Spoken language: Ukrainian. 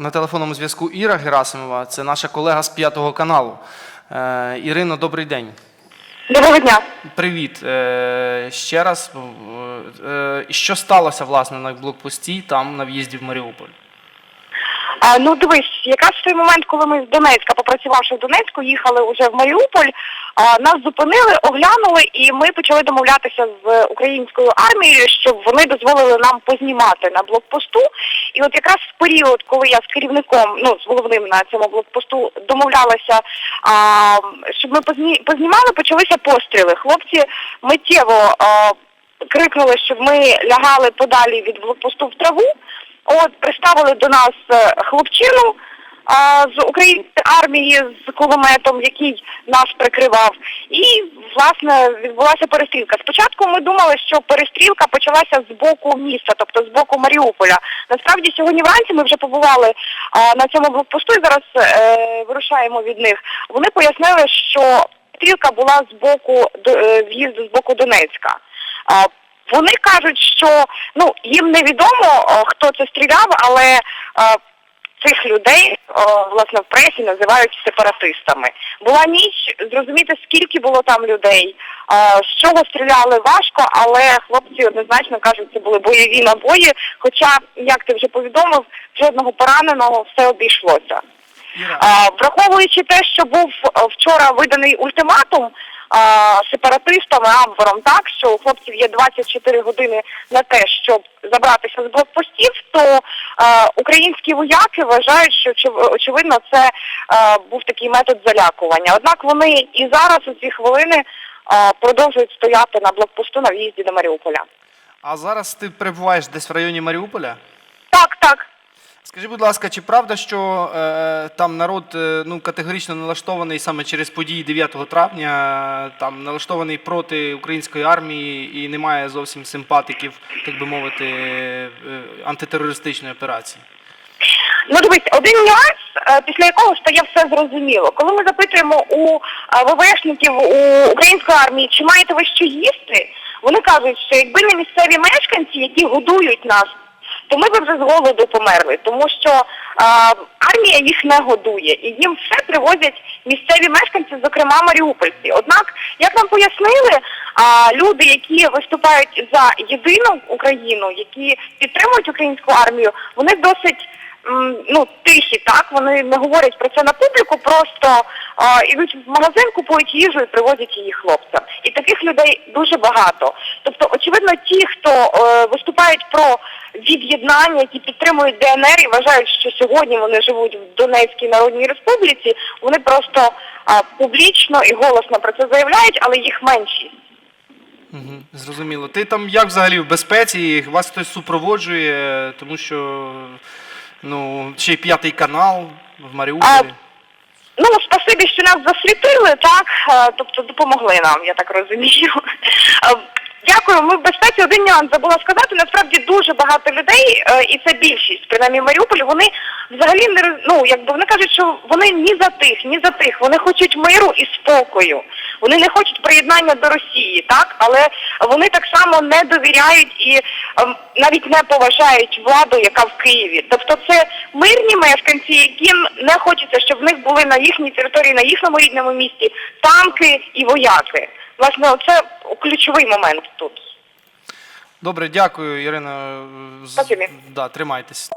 На телефонному зв'язку Іра Герасимова, це наша колега з п'ятого каналу. Е, Ірино, добрий день. Доброго дня. Привіт. Е, ще раз. Е, що сталося власне на блокпості там на в'їзді в Маріуполь? Ну дивись, якраз в той момент, коли ми з Донецька, попрацювавши в Донецьку, їхали вже в Маріуполь, нас зупинили, оглянули, і ми почали домовлятися з українською армією, щоб вони дозволили нам познімати на блокпосту. І от якраз в період, коли я з керівником, ну з головним на цьому блокпосту домовлялася, а, щоб ми позні, познімали, почалися постріли. Хлопці миттєво. А, крикнули, щоб ми лягали подалі від блокпосту в траву. От приставили до нас е, хлопчину з української армії з кулеметом, який нас прикривав. І власне відбулася перестрілка. Спочатку ми думали, що перестрілка почалася з боку міста, тобто з боку Маріуполя. Насправді сьогодні вранці ми вже побували на цьому блокпосту і зараз е, вирушаємо від них. Вони пояснили, що стрілка була з боку е, в'їзду з боку Донецька. Вони кажуть, що ну їм невідомо, хто це стріляв, але цих людей о, власне в пресі називають сепаратистами. Була ніч, зрозуміти скільки було там людей, е, з чого стріляли важко, але хлопці однозначно кажуть, це були бойові набої. Хоча, як ти вже повідомив, жодного пораненого все обійшлося. Іра, Враховуючи те, що був е, вчора виданий ультиматум сепаратистами Амбором, так що у хлопців є 24 години на те, щоб забратися з блокпостів, то е, українські вояки вважають, що очев- очевидно це е, був такий метод залякування. Однак вони і зараз у ці хвилини е, продовжують стояти на блокпосту на в'їзді до Маріуполя. а зараз ти перебуваєш десь в районі Маріуполя? Так, так. Скажи, будь ласка, чи правда, що е, там народ е, ну, категорично налаштований саме через події 9 травня, там налаштований проти української армії і немає зовсім симпатиків, так би мовити, е, антитерористичної операції? Ну дивись, один нюанс, е, після якого стає все зрозуміло. Коли ми запитуємо у е, ВВшників у української армії, чи маєте ви що їсти, вони кажуть, що якби не місцеві мешканці, які годують нас, то ми б вже з голоду померли, тому що е, армія їх не годує, і їм все привозять місцеві мешканці, зокрема маріупольці. Однак, як нам пояснили, а, люди, які виступають за єдину Україну, які підтримують українську армію, вони досить ну, тихі, так, вони не говорять про це на публіку, просто а, ідуть в магазин, купують їжу і привозять її хлопцям. І таких людей дуже багато. Тобто, очевидно, ті, хто е, виступають про від'єднання, які підтримують ДНР і вважають, що сьогодні вони живуть в Донецькій Народній Республіці, вони просто а, публічно і голосно про це заявляють, але їх меншість. Угу, зрозуміло. Ти там як взагалі в безпеці? Вас хтось супроводжує, тому що ну, ще й п'ятий канал в Маріуполі. Ну, спасибі, що нас засвітили, так, тобто допомогли нам, я так розумію. Дякую, ми в безпеці один нюанс забула сказати. Насправді дуже багато людей, е, і це більшість, принаймні в Маріуполі, вони взагалі не ну, якби вони кажуть, що вони ні за тих, ні за тих. Вони хочуть миру і спокою. Вони не хочуть приєднання до Росії, так, але вони так само не довіряють і ем, навіть не поважають владу, яка в Києві. Тобто це мирні мешканці, яким не хочеться, щоб в них були на їхній території, на їхньому рідному місті танки і вояки. Власне, це ключовий момент тут. Добре, дякую, Ірина. З- Спасибі. Да, тримайтесь.